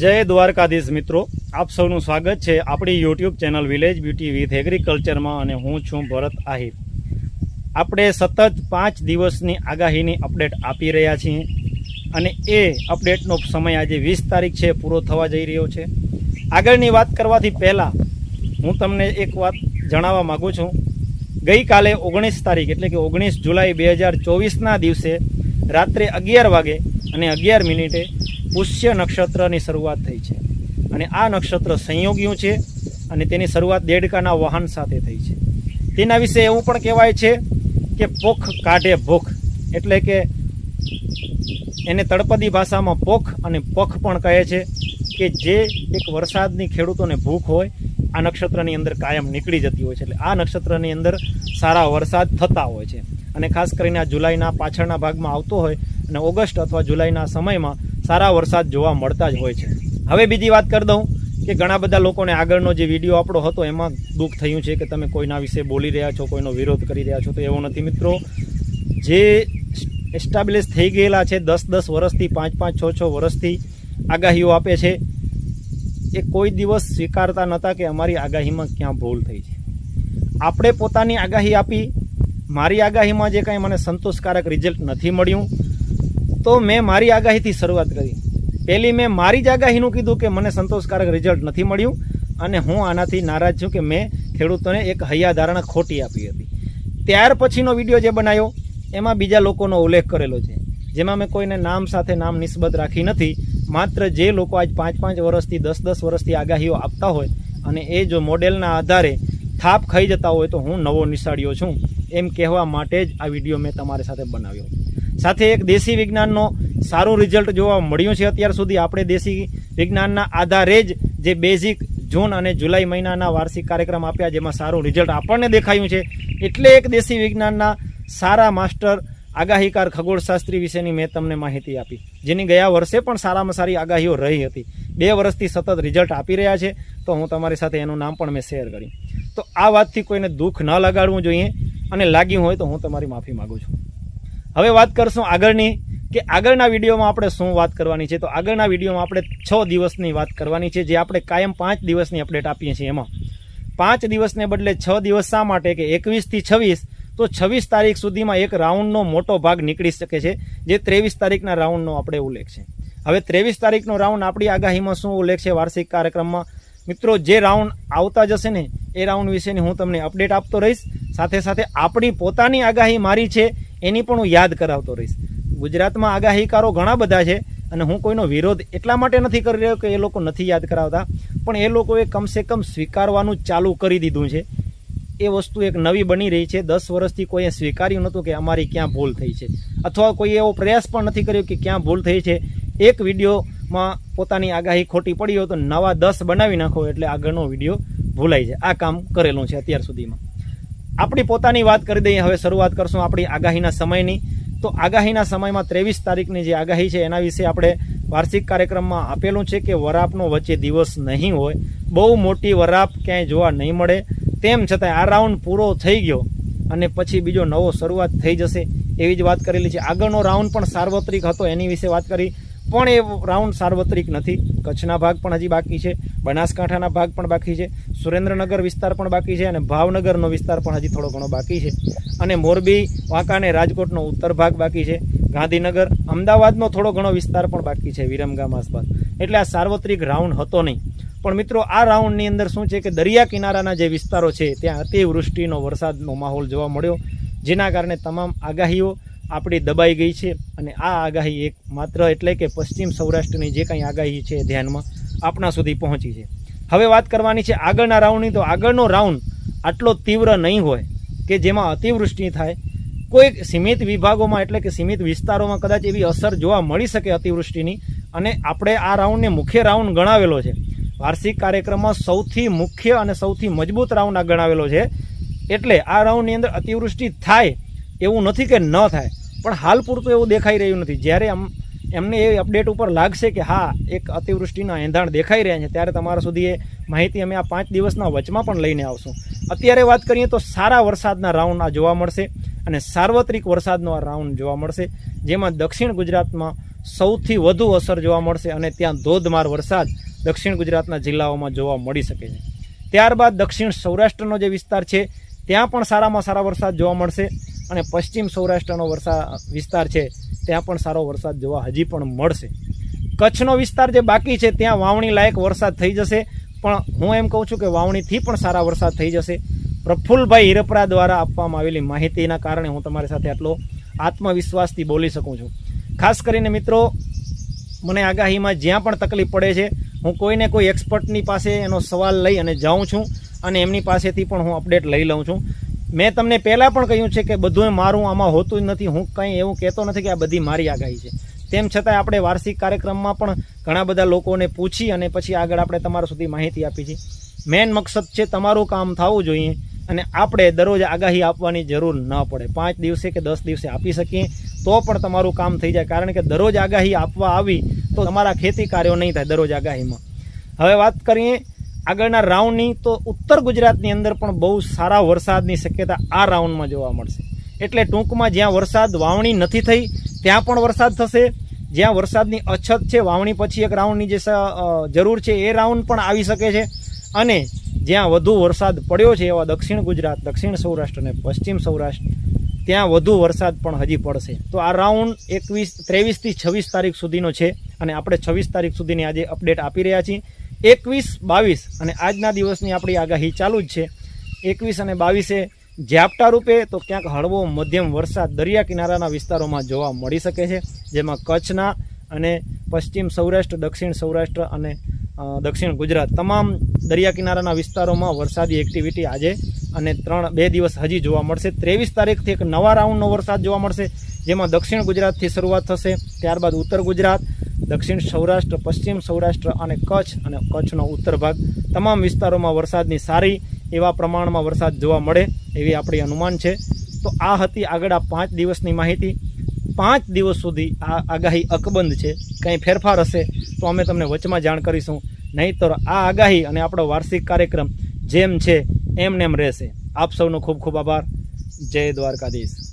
જય દ્વારકાધીશ મિત્રો. આપ સૌનું સ્વાગત છે આપણી YouTube channel village beauty with એગ્રીકલ્ચરમાં અને હું છું ભરત આહિર. આપણે સતત પાંચ દિવસની આગાહીની અપડેટ આપી રહ્યા છીએ અને એ અપડેટનો સમય આજે વીસ તારીખ છે, પૂરો થવા જઈ રહ્યો છે. આગળની વાત કરવાથી પહેલાં હું તમને એક વાત જણાવવા માગું છું. ગઈકાલે ઓગણીસ તારીખ એટલે કે ઓગણીસ જુલાઈ બે હજાર ચોવીસના દિવસે રાત્રે અગિયાર વાગે અને અગિયાર મિનિટે પુષ્ય નક્ષત્રની શરૂઆત થઈ છે. અને આ નક્ષત્ર સંયોગીયું છે અને તેની શરૂઆત દેડકાના વાહન સાથે થઈ છે. તેના વિશે એવું પણ કહેવાય છે કે પોખ કાઢે ભૂખ, એટલે કે એને તળપદી ભાષામાં પોખ અને પખ પણ કહે છે કે જે એક વરસાદની ખેડૂતોને ભૂખ હોય, આ નક્ષત્રની અંદર કાયમ નીકળી જતી હોય છે. એટલે આ નક્ષત્રની અંદર સારા વરસાદ થતા હોય છે. અને ખાસ કરીને આ જુલાઈના પાછળના ભાગમાં આવતો હોય અને ઓગસ્ટ અથવા જુલાઈના સમયમાં સારા વરસાદ જોવા મળતા જ હોય છે. હવે બીજી વાત કરી દઉં કે ઘણા બધા લોકોને આગળનો જે વીડિયો આપણો હતો એમાં દુઃખ થયું છે કે તમે કોઈના વિશે બોલી રહ્યા છો, કોઈનો વિરોધ કરી રહ્યા છો, તો એવો નથી મિત્રો. જે એસ્ટાબ્લિશ થઈ ગયેલા છે દસ દસ વર્ષથી, પાંચ પાંચ છ છ વર્ષથી આગાહીઓ આપે છે, એ કોઈ દિવસ સ્વીકારતા નહોતા કે અમારી આગાહીમાં ક્યાં ભૂલ થઈ છે. આપણે પોતાની આગાહી આપી, મારી આગાહીમાં જે કાંઈ મને સંતોષકારક રિઝલ્ટ નથી મળ્યું. તો મેં મારી આગાહીથી શરૂઆત કરી. પહેલી મેં મારી જ આગાહીનું કીધું કે મને સંતોષકારક રિઝલ્ટ નથી મળ્યું અને હું આનાથી નારાજ છું કે મેં ખેડૂતોને એક હૈયાધારણા ખોટી આપી હતી. ત્યાર પછીનો વીડિયો જે બનાવ્યો, એમાં બીજા લોકોનો ઉલ્લેખ કરેલો છે, જેમાં મેં કોઈને નામ સાથે નામ નિસ્બત રાખી નથી, માત્ર જે લોકો આજ પાંચ પાંચ વર્ષથી દસ દસ વર્ષથી આગાહીઓ આપતા હોય અને એ જો મોડેલના આધારે થાપ ખાઈ જતા હોય તો હું નવો નિશાળ્યો છું, એમ કહેવા માટે જ આ વીડિયો મેં તમારી સાથે બનાવ્યો. સાથે એક દેશી વિજ્ઞાનનો સારું રિઝલ્ટ જોવા મળ્યું છે. અત્યાર સુધી આપણે દેશી વિજ્ઞાનના આધારે જ જે બેઝિક જૂન અને જુલાઈ મહિનાના વાર્ષિક કાર્યક્રમ આપ્યા જેમાં સારું રિઝલ્ટ આપણને દેખાયું છે. એટલે એક દેશી વિજ્ઞાનના સારા માસ્ટર આગાહીકાર ખગોળશાસ્ત્રી વિશેની મેં તમને માહિતી આપી, જેની ગયા વર્ષે પણ સારામાં સારી આગાહીઓ રહી હતી. બે વર્ષથી સતત રિઝલ્ટ આપી રહ્યા છે. તો હું તમારી સાથે એનું નામ પણ મેં શેર કર્યું. તો આ વાતથી કોઈને દુઃખ ન લગાડવું જોઈએ અને લાગ્યું હોય તો હું તમારી માફી માગું છું. હવે વાત કરશું આગળની, કે આગળના વિડીયોમાં આપણે શું વાત કરવાની છે? તો આગળના વિડીયોમાં આપણે છ દિવસની વાત કરવાની છે, જે આપણે કાયમ પાંચ દિવસની અપડેટ આપીએ છીએ એમાં. પાંચ દિવસને બદલે છ દિવસ શા માટે? કે એકવીસથી છવ્વીસ, તો છવ્વીસ તારીખ સુધીમાં એક રાઉન્ડનો મોટો ભાગ નીકળી શકે છે, જે ત્રેવીસ તારીખના રાઉન્ડનો આપણે ઉલ્લેખ છે. હવે ત્રેવીસ તારીખનો રાઉન્ડ આપણી આગાહીમાં શું ઉલ્લેખ છે વાર્ષિક કાર્યક્રમમાં? મિત્રો, જે રાઉન્ડ આવતા જશે ને, એ રાઉન્ડ વિશેની હું તમને અપડેટ આપતો રહીશ. સાથે સાથે આપણી પોતાની આગાહી મારી છે એની પણ હું યાદ કરાવતો રહીશ. ગુજરાતમાં આગાહીકારો ઘણા બધા છે અને હું કોઈનો વિરોધ એટલા માટે નથી કરી રહ્યો કે એ લોકો નથી યાદ કરાવતા. પણ એ લોકોએ કમસે કમ સ્વીકારવાનું ચાલુ કરી દીધું છે. એ વસ્તુ એક નવી બની રહી છે. દસ વર્ષથી કોઈએ સ્વીકાર્યું નહોતું કે અમારી ક્યાં ભૂલ થઈ છે. અથવા કોઈ એવો પ્રયાસ પણ નથી કર્યો કે ક્યાં ભૂલ થઈ છે. એક વિડીયોમાં પોતાની આગાહી ખોટી પડી હોય તો નવા દસ બનાવી નાખો એટલે આગળનો વીડિયો ભૂલાઈ જાય. આ કામ કરેલું છે અત્યાર સુધીમાં. આપણી પોતાની વાત કરી દઈએ, હવે શરૂઆત કરશું આપણી આગાહીના સમયની. તો આગાહીના સમયમાં ત્રેવીસ તારીખની જે આગાહી છે, એના વિશે આપણે વાર્ષિક કાર્યક્રમમાં આપેલું છે કે વરાપનો વચ્ચે દિવસ નહીં હોય. બહુ મોટી વરાપ ક્યાંય જોવા નહીં મળે. તેમ છતાં આ રાઉન્ડ પૂરો થઈ ગયો અને પછી બીજો નવો શરૂઆત થઈ જશે એવી જ વાત કરેલી છે. આગળનો રાઉન્ડ પણ સાર્વત્રિક હતો, એની વિશે વાત કરી. પણ એ રાઉન્ડ સાર્વત્રિક નથી. કચ્છના ભાગ પણ હજી બાકી છે. બનાસકાંઠાના ભાગ પણ બાકી છે. સુરેન્દ્રનગર વિસ્તાર પણ બાકી છે અને ભાવનગરનો વિસ્તાર પણ હજી થોડો ઘણો બાકી છે. અને મોરબી, વાંકા અને રાજકોટનો ઉત્તર ભાગ બાકી છે. ગાંધીનગર, અમદાવાદનો થોડો ઘણો વિસ્તાર પણ બાકી છે વિરમગામ આસપાસ. એટલે આ સાર્વત્રિક રાઉન્ડ હતો નહીં. પણ મિત્રો, આ રાઉન્ડની અંદર શું છે કે દરિયા કિનારાના જે વિસ્તારો છે, ત્યાં અતિવૃષ્ટિનો, વરસાદનો માહોલ જોવા મળ્યો. જેના કારણે તમામ આગાહીઓ આપણી દબાઈ ગઈ છે અને આ આગાહી એક માત્ર એટલે કે પશ્ચિમ સૌરાષ્ટ્રની જે કંઈ આગાહી છે ધ્યાનમાં આપણા સુધી પહોંચી છે. હવે વાત કરવાની છે આગળના રાઉન્ડની. તો આગળનો રાઉન્ડ આટલો તીવ્ર નહીં હોય કે જેમાં અતિવૃષ્ટિ થાય. કોઈક સીમિત વિભાગોમાં એટલે કે સીમિત વિસ્તારોમાં કદાચ એવી અસર જોવા મળી શકે અતિવૃષ્ટિની. અને આપણે આ રાઉન્ડને મુખ્ય રાઉન્ડ ગણાવેલો છે. વાર્ષિક કાર્યક્રમમાં સૌથી મુખ્ય અને સૌથી મજબૂત રાઉન્ડ આ ગણાવેલો છે. એટલે આ રાઉન્ડની અંદર અતિવૃષ્ટિ થાય એવું નથી કે ન થાય. પણ હાલ પૂરતું એવું દેખાઈ રહ્યું નથી. જ્યારે આમ એમને એ અપડેટ ઉપર લાગશે કે હા, એક અતિવૃષ્ટિના એંધાણ દેખાઈ રહ્યા છે, ત્યારે તમારા સુધી એ માહિતી અમે આ પાંચ દિવસના વચમાં પણ લઈને આવશું. અત્યારે વાત કરીએ તો સારા વરસાદના રાઉન્ડ આ જોવા મળશે અને સાર્વત્રિક વરસાદનો આ રાઉન્ડ જોવા મળશે, જેમાં દક્ષિણ ગુજરાતમાં સૌથી વધુ અસર જોવા મળશે અને ત્યાં ધોધમાર વરસાદ દક્ષિણ ગુજરાતના જિલ્લાઓમાં જોવા મળી શકે છે. ત્યારબાદ દક્ષિણ સૌરાષ્ટ્રનો જે વિસ્તાર છે, ત્યાં પણ સારામાં સારા વરસાદ જોવા મળશે. અને પશ્ચિમ સૌરાષ્ટ્રનો વરસાદ વિસ્તાર છે, ત્યાં પણ સારો વરસાદ જોવા હજી પણ મળશે. કચ્છનો વિસ્તાર જે બાકી છે, ત્યાં વાવણી લાયક વરસાદ થઈ જશે. પણ હું એમ કહું છું કે વાવણીથી પણ સારા વરસાદ થઈ જશે. પ્રફુલ્લભાઈ હિરપરા દ્વારા આપવામાં આવેલી માહિતીના કારણે હું તમારી સાથે આટલો આત્મવિશ્વાસથી બોલી શકું છું. ખાસ કરીને મિત્રો, મને આગાહીમાં જ્યાં પણ તકલીફ પડે છે, હું કોઈને કોઈ એક્સપર્ટની પાસે એનો સવાલ લઈ અને જાઉં છું અને એમની પાસેથી પણ હું અપડેટ લઈ લઉં છું. મેં તમને પહેલાં પણ કહ્યું છે કે બધું મારું આમાં હોતું જ નથી. હું કંઈ એવું કહેતો નથી કે આ બધી મારી આગાહી છે. તેમ છતાં આપણે વાર્ષિક કાર્યક્રમમાં પણ ઘણા બધા લોકોને પૂછી અને પછી આગળ આપણે તમારા સુધી માહિતી આપી છે. મેન મકસદ છે તમારું કામ થવું જોઈએ અને આપણે દરરોજ આગાહી આપવાની જરૂર ન પડે. પાંચ દિવસે કે દસ દિવસે આપી શકીએ તો પણ તમારું કામ થઈ જાય. કારણ કે દરરોજ આગાહી આપવા આવી તો તમારા ખેતી કાર્યો નહીં થાય દરરોજ આગાહીમાં. હવે વાત કરીએ આગળના રાઉન્ડની તો ઉત્તર ગુજરાતની અંદર પણ બહુ સારા વરસાદની શક્યતા આ રાઉન્ડમાં જોવા મળશે. એટલે ટૂંકમાં જ્યાં વરસાદ વાવણી નથી થઈ, ત્યાં પણ વરસાદ થશે. જ્યાં વરસાદની અછત છે, વાવણી પછી એક રાઉન્ડની જે જરૂર છે, એ રાઉન્ડ પણ આવી શકે છે. અને જ્યાં વધુ વરસાદ પડ્યો છે, એવા દક્ષિણ ગુજરાત, દક્ષિણ સૌરાષ્ટ્ર અને પશ્ચિમ સૌરાષ્ટ્ર, ત્યાં વધુ વરસાદ પણ હજી પડશે. તો આ રાઉન્ડ એકવીસ, ત્રેવીસથી છવ્વીસ તારીખ સુધીનો છે. અને આપણે છવ્વીસ તારીખ સુધીની આજે અપડેટ આપી રહ્યા છીએ. એકવીસ, બાવીસ અને આજના દિવસની આપણી આગાહી ચાલુ જ છે. એકવીસ અને બાવીસે ઝાપટા રૂપે તો ક્યાંક હળવો મધ્યમ વરસાદ દરિયા કિનારાના વિસ્તારોમાં જોવા મળી શકે છે, જેમાં કચ્છના અને પશ્ચિમ સૌરાષ્ટ્ર, દક્ષિણ સૌરાષ્ટ્ર અને દક્ષિણ ગુજરાત તમામ દરિયા કિનારાના વિસ્તારોમાં વરસાદી એક્ટિવિટી આજે અને ત્રણ, બે દિવસ હજી જોવા મળશે. ત્રેવીસ તારીખથી એક નવા રાઉન્ડનો વરસાદ જોવા મળશે, જેમાં દક્ષિણ ગુજરાતથી શરૂઆત થશે, ત્યારબાદ ઉત્તર ગુજરાત દક્ષિણ સૌરાષ્ટ્ર, પશ્ચિમ સૌરાષ્ટ્ર અને કચ્છ અને કચ્છનો ઉત્તર ભાગ. તમામ વિસ્તારોમાં વરસાદની સારી એવા પ્રમાણમાં વરસાદ જોવા મળે એવી આપણી અનુમાન છે. તો આ હતી આગળ આ પાંચ દિવસની માહિતી. પાંચ દિવસ સુધી આ આગાહી અકબંધ છે. કંઈ ફેરફાર હશે તો અમે તમને વચમાં જાણ કરીશું. નહીંતર આ આગાહી અને આપણો વાર્ષિક કાર્યક્રમ જેમ છે, એમ નેમ રહેશે. આપ સૌનો ખૂબ ખૂબ આભાર. જય દ્વારકાધીશ.